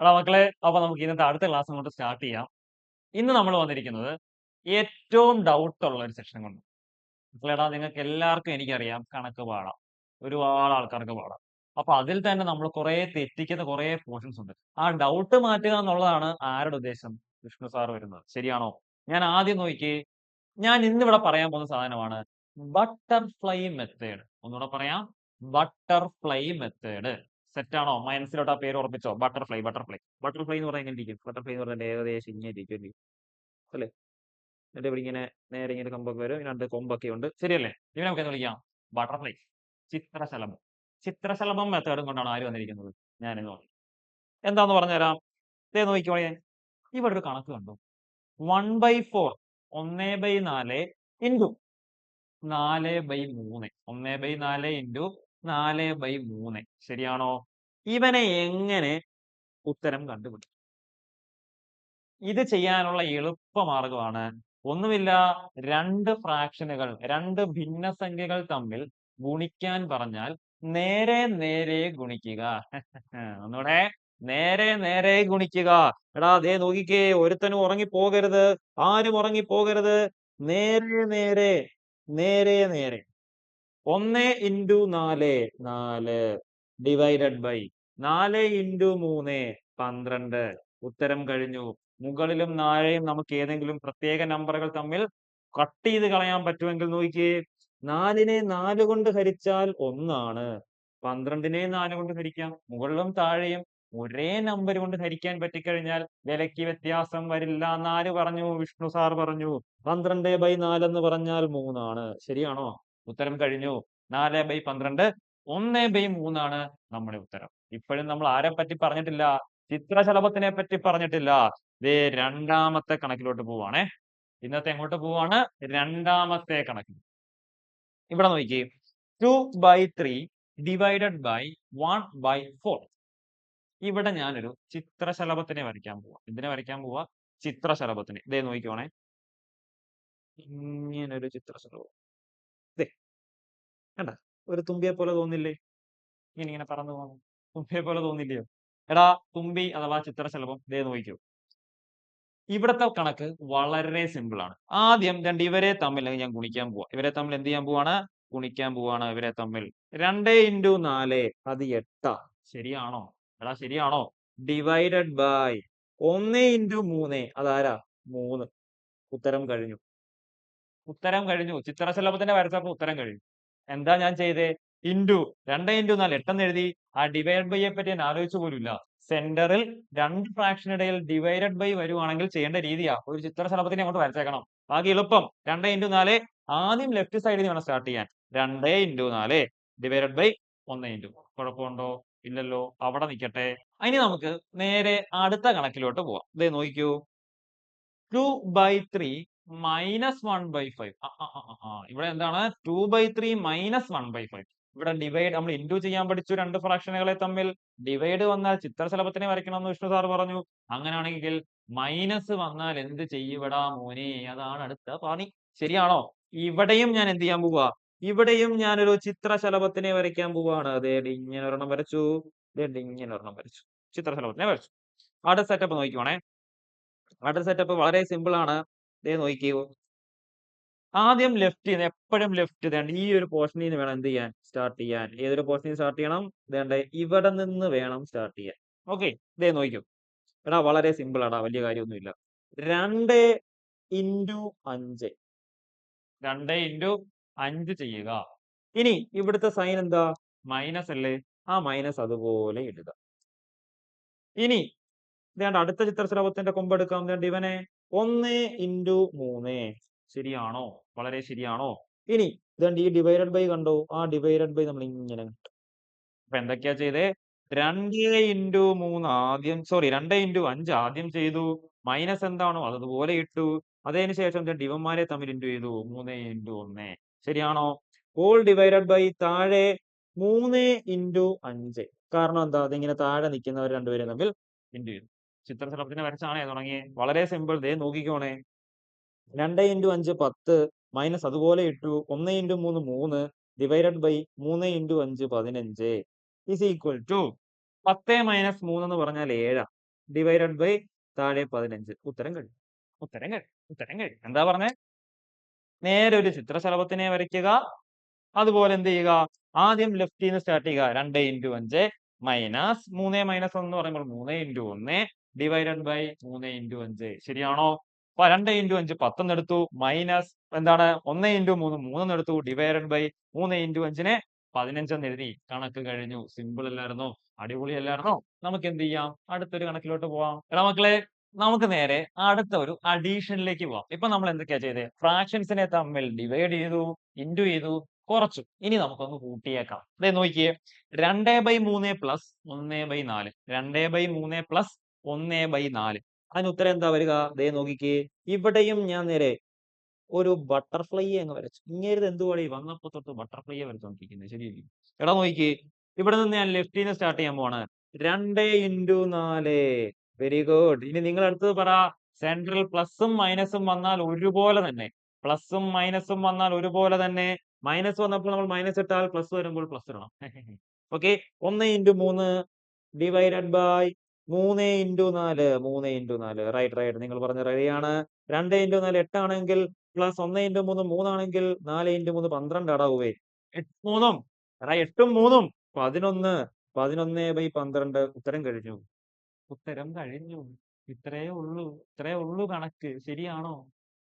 എടാ മക്കളെ അപ്പൊ നമുക്ക് ഇന്നത്തെ അടുത്ത ക്ലാസ് അങ്ങോട്ട് സ്റ്റാർട്ട് ചെയ്യാം. ഇന്ന് നമ്മൾ വന്നിരിക്കുന്നത് ഏറ്റവും ഡൗട്ട് ഉള്ള ഒരു സെക്ഷൻ കൊണ്ട് മക്കളെടാ നിങ്ങൾക്ക് എല്ലാവർക്കും എനിക്കറിയാം കണക്ക് പാടാം. ഒരുപാട് ആൾക്കാർക്ക് പാടാം. അപ്പൊ അതിൽ തന്നെ നമ്മൾ കുറെ തെറ്റിക്കുന്ന കുറെ പോർഷൻസ് ഉണ്ട്. ആ ഡൗട്ട് മാറ്റുക എന്നുള്ളതാണ് ആരുടെ ഉദ്ദേശം? വിഷ്ണു സാർ വരുന്നത്. ശരിയാണോ? ഞാൻ ആദ്യം നോക്കി ഞാൻ ഇന്നിവിടെ പറയാൻ പോകുന്ന സാധനമാണ് ബട്ടർഫ്ലൈ മെത്തേഡ് ഒന്നുകൂടെ പറയാം. ബട്ടർഫ്ലൈ മെത്തേഡ് സെറ്റ് ആണോ? മനസ്സിലോട്ട് ആ പേര് ഉറപ്പിച്ചോ? ബട്ടർഫ്ലൈ ബട്ടർഫ്ലൈ ബട്ടർഫ്ലൈ എന്ന് പറഞ്ഞാൽ എങ്ങനെ ഇരിക്കും ബട്ടർഫ്ലൈ എന്ന് പറഞ്ഞാൽ ഏകദേശം ഇങ്ങനെ ഇരിക്കും അല്ലേ? എന്നിട്ട് ഇവിടെ ഇങ്ങനെ നേരെ ഇങ്ങനെ കമ്പൊക്കെ വരും. രണ്ട് കൊമ്പൊക്കെ ഉണ്ട്. ശരിയല്ലേ? ഇനി നമുക്ക് എന്ന് വിളിക്കാം? ബട്ടർഫ്ലൈ ചിത്രശലഭം. ചിത്രശലഭം മെത്തേഡും കൊണ്ടാണ് ആര് വന്നിരിക്കുന്നത്? ഞാനിന്ന് പറഞ്ഞു. എന്താന്ന് പറഞ്ഞുതരാം? ഇതേ നോക്കിക്കോളെ ഇവിടെ ഒരു കണക്ക് കണ്ടു. വൺ ബൈ ഫോർ ഒന്നേ ബൈ നാല് ഇന്റു നാല് ബൈ മൂന്ന്. ഒന്നേ ബൈ നാല് ഇന്റു നാല് ബൈ മൂന്ന്. ശരിയാണോ? ഇവനെ എങ്ങനെ ഉത്തരം കണ്ടുപിടിക്കും? ഇത് ചെയ്യാനുള്ള എളുപ്പമാർഗമാണ് ഒന്നുമില്ല രണ്ട് ഫ്രാക്ഷനുകൾ രണ്ട് ഭിന്നസംഖ്യകൾ തമ്മിൽ ഗുണിക്കാൻ പറഞ്ഞാൽ നേരെ നേരെ ഗുണിക്കുക. ഒന്നുകൂടെ നേരെ നേരെ ഗുണിക്കുക. എടാ അതേ നോക്കിക്കേ ഒരുത്തനും ഉറങ്ങി പോകരുത് ആരും ഉറങ്ങി പോകരുത് നേരെ നേരെ നേരെ നേരെ. ഒന്ന് ഇന്റു നാല് നാല് ഡിവൈഡഡ് ബൈ നാല് ഇന്റു മൂന്ന് പന്ത്രണ്ട്. ഉത്തരം കഴിഞ്ഞു. മുകളിലും താഴെയും നമുക്ക് ഏതെങ്കിലും പ്രത്യേക നമ്പറുകൾ തമ്മിൽ കട്ട് ചെയ്ത് കളയാൻ പറ്റുമെങ്കിൽ നോക്കിയേ. നാലിനെ നാല് കൊണ്ട് ഹരിച്ചാൽ ഒന്നാണ്. പന്ത്രണ്ടിനെ നാല് കൊണ്ട് ഹരിക്കാം. മുകളിലും താഴെയും ഒരേ നമ്പർ കൊണ്ട് ഹരിക്കാൻ പറ്റിക്കഴിഞ്ഞാൽ വിലയ്ക്ക് വ്യത്യാസം വരില്ല. നാല് പറഞ്ഞു വിഷ്ണു സാർ പറഞ്ഞു. പന്ത്രണ്ട് ബൈ നാലെന്ന് പറഞ്ഞാൽ മൂന്നാണ്. ശരിയാണോ? ഉത്തരം കഴിഞ്ഞു. നാല് ബൈ പന്ത്രണ്ട് ഒന്ന് ബൈ മൂന്നാണ് നമ്മുടെ ഉത്തരം. ഇപ്പോഴും നമ്മൾ ആരെ പറ്റി പറഞ്ഞിട്ടില്ല? ചിത്രശലഭത്തിനെ പറ്റി പറഞ്ഞിട്ടില്ല. ദേ രണ്ടാമത്തെ കണക്കിലോട്ട് പോവാണേ. ഇന്നത്തെ എങ്ങോട്ട് പോവാണ്? രണ്ടാമത്തെ കണക്കിൽ. ഇവിടെ നോക്കി. Two by three divided by one by four ഇവിടെ ഞാനൊരു ചിത്രശലഭത്തിനെ വരയ്ക്കാൻ പോവാ. എന്തിനെ വരയ്ക്കാൻ പോവാ? ചിത്രശലഭത്തിന്. ഇതേ നോക്കിക്കോണേ. ഇങ്ങനൊരു ചിത്രശലഭം. കണ്ട? ഒരു തുമ്പിയെ പോലെ തോന്നില്ലേ? ഇങ്ങനെ ഇങ്ങനെ പറന്നു പോകുന്നു. തുമ്പിയെ പോലെ തോന്നില്ലയോ? എടാ തുമ്പി അഥവാ ചിത്രശലഭം ദേ നോക്കിക്കോ. ഇവിടത്തെ കണക്ക് വളരെ സിമ്പിൾ ആണ്. ആദ്യം രണ്ട് ഇവരെ തമ്മിൽ ഞാൻ ഗുണിക്കാൻ പോവാ. ഇവരെ തമ്മിൽ എന്ത് ചെയ്യാൻ പോവാണ്? ഗുണിക്കാൻ പോവാണ് ഇവരെ തമ്മിൽ. രണ്ട് ഇന്റു നാല് അത് എട്ടാ. ശരിയാണോ? എടാ ശരിയാണോ? ഡിവൈഡഡ് ബൈ ഒന്ന് ഇന്റു മൂന്ന്. അതാരാ? മൂന്ന്. ഉത്തരം കഴിഞ്ഞു. ഉത്തരം കഴിഞ്ഞു. ചിത്രശലഭത്തിന്റെ വരച്ചപ്പോ ഉത്തരം കഴിഞ്ഞു. എന്താ ഞാൻ ചെയ്തേ? ഇന്റു രണ്ട് ഇന്റു നാല്. എട്ടെന്ന് എഴുതി. ആ ഡിവൈഡ് ബൈയെ പറ്റി ഞാൻ ആലോചിച്ചു പോലുമില്ല. സെന്ററിൽ രണ്ട് ഫ്രാക്ഷൻ ഇടയിൽ ഡിവൈഡഡ് ബൈ വരുവാണെങ്കിൽ ചെയ്യേണ്ട രീതിയാ. ഒരു ചിത്ര ചിത്രശലഭത്തിനെ അങ്ങോട്ട് വരച്ചേക്കണം. ബാക്കി എളുപ്പം. രണ്ട് ഇന്റു നാല്. ആദ്യം ലെഫ്റ്റ് സൈഡിൽ നിന്ന് സ്റ്റാർട്ട് ചെയ്യാൻ. രണ്ട് ഇന്റു നാല് ഡിവൈഡഡ് ബൈ ഒന്ന് ഇന്റു കുഴപ്പമുണ്ടോ? ഇല്ലല്ലോ. അവിടെ നിൽക്കട്ടെ. ഇനി നമുക്ക് നേരെ അടുത്ത കണക്കിലോട്ട് പോവാം. ഇതേ നോക്കിക്കൂ. Two by three minus one by five ഇവിടെ എന്താണ്? Two by three minus one by five ഇവിടെ ഡിവൈഡ് നമ്മൾ ഇൻഡു ചെയ്യാൻ പഠിച്ചു രണ്ട് ഫ്രാക്ഷനുകളെ തമ്മിൽ. ഡിവൈഡ് വന്നാൽ ചിത്രശലഭത്തിനെ വരയ്ക്കണം എന്ന് വിഷ്ണു സാർ പറഞ്ഞു. അങ്ങനെയാണെങ്കിൽ മൈനസ് വന്നാൽ എന്ത് ചെയ്യുവിടാ മോനെ? അതാണ് അടുത്ത പണി. ശരിയാണോ? ഇവിടെയും ഞാൻ എന്ത് ചെയ്യാൻ പോവാ? ഇവിടെയും ഞാനൊരു ചിത്രശലഭത്തിനെ വരയ്ക്കാൻ പോവാണ്. അതേ ഇങ്ങനെ ഒരെണ്ണം വരച്ചു. ഇങ്ങനെ ഒരെണ്ണം വരച്ചു. ചിത്രശലഭത്തിനെ വരച്ചു. അടുത്ത സെറ്റപ്പ് നോക്കിക്കോണേ. അടുത്ത സെറ്റപ്പ് വളരെ സിമ്പിൾ ആണ്. ദേ നോക്കിയോ ആദ്യം ലെഫ്റ്റ് എപ്പോഴും ലെഫ്റ്റ് വേണ്ട ഈ ഒരു പോർഷനിൽ നിന്ന് വേണം എന്ത് ചെയ്യാൻ? സ്റ്റാർട്ട് ചെയ്യാൻ. ഏതൊരു പോർഷനിൽ സ്റ്റാർട്ട് ചെയ്യണം? വേണ്ട ഇവിടെ നിന്ന് വേണം സ്റ്റാർട്ട് ചെയ്യാൻ. ഓക്കെ ഇതേ നോക്കിയോ എടാ വളരെ സിമ്പിൾ ആടാ വലിയ കാര്യമൊന്നുമില്ല. രണ്ട് ഇന്റു അഞ്ച്. രണ്ട് ഇന്റു അഞ്ച് ചെയ്യുക. ഇനി ഇവിടുത്തെ സൈൻ എന്താ? മൈനസ് അല്ലേ? ആ മൈനസ് അതുപോലെ ഇടുക. ഇനി വേണ്ട അടുത്ത ചിത്രശ്രാവത്തിന്റെ കൊമ്പെടുക്കാം ഇവനെ ഒന്ന് ഇന്റു മൂന്ന്. ശരിയാണോ? വളരെ ശരിയാണോ? ഇനി ഇതുണ്ട് ഈ ഡിവൈഡഡ് ബൈ കണ്ടോ? ആ ഡിവൈഡഡ് ബൈ നമ്മൾ ഇങ്ങനെ കിട്ടും അപ്പൊ എന്തൊക്കെയാ ചെയ്തേ? രണ്ട് ഇന്റു മൂന്ന് ആദ്യം സോറി രണ്ട് ഇന്റു അഞ്ച് ആദ്യം ചെയ്തു. മൈനസ് എന്താണോ അതുപോലെ ഇട്ടു. അതിന് ശേഷം ഡിവന്മാരെ തമ്മിൽ ഇന്റു ചെയ്തു? മൂന്ന് ഇന്റു ഒന്ന്. ശരിയാണോ? ഓൾ ഡിവൈഡഡ് ബൈ താഴെ മൂന്ന് ഇന്റു അഞ്ച്. കാരണം എന്താ? അതിങ്ങനെ താഴെ നിൽക്കുന്നവർ രണ്ടുപേരും തമ്മിൽ ഇന്റു ചെയ്തു? ചിത്രശലഭത്തിനെ വരച്ചാണേ തുടങ്ങിയേ. വളരെ സിമ്പിൾ ദേ നോക്കിക്കോണേ. രണ്ട് ഇന്റു അഞ്ച് പത്ത് മൈനസ് അതുപോലെ ഇട്ടു. ഒന്ന് ഇന്റു മൂന്ന് മൂന്ന് ഡിവൈഡഡ് ബൈ മൂന്ന് ഇന്റു അഞ്ച് പതിനഞ്ച് ഇസ് ഈക്വൽ ടു പത്ത് മൈനസ് മൂന്ന് എന്ന് പറഞ്ഞാൽ ഏഴാ. ഡിവൈഡഡ് ബൈ താഴെ പതിനഞ്ച്. ഉത്തരം കഴിഞ്ഞു ഉത്തരം കഴിഞ്ഞു ഉത്തരം കഴിഞ്ഞു എന്താ പറഞ്ഞേ? നേരെ ഒരു ചിത്രശലഭത്തിനെ വരയ്ക്കുക. അതുപോലെ എന്ത് ചെയ്യുക? ആദ്യം ലെഫ്റ്റിൽ നിന്ന് സ്റ്റാർട്ട് ചെയ്യുക. രണ്ട് ഇന്റു അഞ്ച് മൈനസ് മൂന്ന് മൈനസ് ഒന്ന് പറയുമ്പോൾ മൂന്ന് ഇന്റു ഒന്ന് ഡിവൈഡഡ് ബൈ മൂന്ന് ഇന്റു അഞ്ച്. ശരിയാണോ? അപ്പൊ രണ്ട് ഇന്റു അഞ്ച് പത്തെന്ന് എടുത്തു. മൈനസ് എന്താണ്? ഒന്ന് ഇന്റു മൂന്ന് മൂന്ന് എടുത്തു. ഡിവൈഡഡ് ബൈ മൂന്ന് ഇന്റു അഞ്ചിനെ പതിനഞ്ചെന്ന് എഴുതി. കണക്ക് കഴിഞ്ഞു. സിമ്പിൾ അല്ലായിരുന്നോ? അടിപൊളി അല്ലായിരുന്നോ? നമുക്ക് എന്ത് ചെയ്യാം? അടുത്തൊരു കണക്കിലോട്ട് പോവാം. എടാ മക്കളെ നമുക്ക് നേരെ അടുത്ത ഒരു അഡീഷനിലേക്ക് പോവാം. ഇപ്പൊ നമ്മൾ എന്തൊക്കെയാ ചെയ്തത് ഫ്രാക്ഷൻസിനെ തമ്മിൽ ഡിവൈഡ് ചെയ്തു ഇന്റു ചെയ്തു കുറച്ചു. ഇനി നമുക്കൊന്ന് കൂട്ടിയേക്കാം. അതെ നോക്കിയേ. രണ്ടേ ബൈ മൂന്ന് പ്ലസ് ഒന്നേ ബൈ നാല്. രണ്ടേ ബൈ മൂന്ന് പ്ലസ് ഒന്ന് ബൈ നാല്. അതിന് ഉത്തരം എന്താ വരിക? ദേ നോക്കിക്കേ. ഇവിടെയും ഞാൻ നേരെ ഒരു ബട്ടർഫ്ലൈ അങ്ങ് വരച്ചു. ഇങ്ങേരുത് എന്തുവാടി വന്നപ്പോ തൊട്ട് ബട്ടർഫ്ലൈയെ വരച്ചോണ്ടിരിക്കുന്നത് ശരിയല്ലേ എടാ നോക്കി ഇവിടെ നിന്ന് ഞാൻ ലെഫ്റ്റിൽ നിന്ന് സ്റ്റാർട്ട് ചെയ്യാൻ പോവാണ്. രണ്ട് ഇന്റു നാല്. വെരി ഗുഡ് ഇനി നിങ്ങൾ അടുത്തത് പറ. സെൻട്രൽ പ്ലസും മൈനസും വന്നാൽ ഒരുപോലെ തന്നെ. പ്ലസും മൈനസും വന്നാൽ ഒരുപോലെ തന്നെ. മൈനസ് വന്നപ്പോൾ നമ്മൾ മൈനസ് ഇട്ടാൽ പ്ലസ് വരുമ്പോൾ പ്ലസ് ഇടണം. ഓക്കെ ഒന്ന് ഇന്റു മൂന്ന് ഡിവൈഡഡ് ബൈ മൂന്ന് ഇന്റു നാല് മൂന്ന് ഇന്റു നാല്. റൈറ്റ് റൈറ്റ് നിങ്ങൾ പറഞ്ഞ റെഡിയാണ് രണ്ട് ഇന്റു നാല് എട്ടാണെങ്കിൽ പ്ലസ് ഒന്ന് ഇന്റു മൂന്ന് മൂന്നാണെങ്കിൽ നാല് ഇന്റു മൂന്ന് പന്ത്രണ്ട് അടാവുവേ മൂന്നും. എടാ എട്ടും മൂന്നും. പതിനൊന്ന്. പതിനൊന്ന് ബൈ പന്ത്രണ്ട്. ഉത്തരം കഴിഞ്ഞു. ഉത്തരം കഴിഞ്ഞു. ഇത്രയേ ഉള്ളൂ. ഇത്രയേ ഉള്ളൂ കണക്ക്. ശരിയാണോ?